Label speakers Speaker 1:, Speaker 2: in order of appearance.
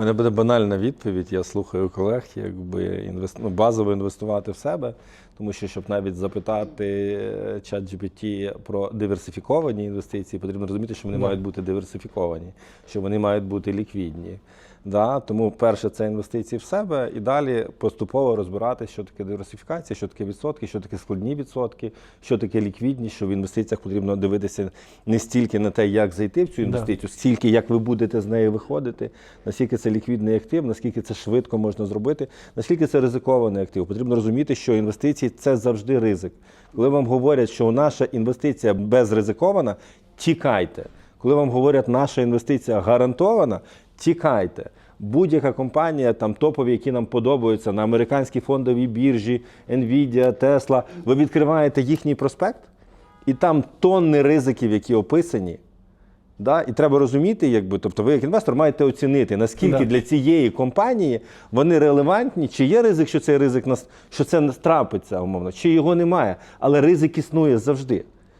Speaker 1: У мене буде банальна відповідь. Я слухаю колег, якби інвест... ну, базово інвестувати в себе, тому що щоб навіть запитати чат GPT про диверсифіковані інвестиції, потрібно розуміти, що вони
Speaker 2: Да.
Speaker 1: мають бути диверсифіковані, що вони мають бути ліквідні. Да? Тому перше це інвестиції в себе, і далі поступово розбиратися, що таке диверсифікація, що таке відсотки, що таке складні відсотки, що таке ліквідність, що в інвестиціях потрібно дивитися не стільки на те, як зайти в цю інвестицію, стільки як ви будете з неї виходити, наскільки це ліквідний актив, наскільки це швидко можна зробити, наскільки це ризикований актив. Потрібно розуміти, що інвестиції це завжди ризик. Коли вам говорять, що наша інвестиція безризикована, тікайте. Коли вам говорять, наша інвестиція гарантована, тікайте. Будь-яка компанія, там топові, які нам подобаються на американській фондовій біржі, Nvidia, Tesla, ви відкриваєте їхній проспект, і там тонни ризиків, які описані. Да? І треба розуміти, якби, тобто ви як інвестор маєте оцінити, наскільки
Speaker 2: Да.
Speaker 1: для цієї компанії вони релевантні, чи є ризик, що цей ризик нас, що це трапиться, умовно, чи його немає. Але ризик існує завжди.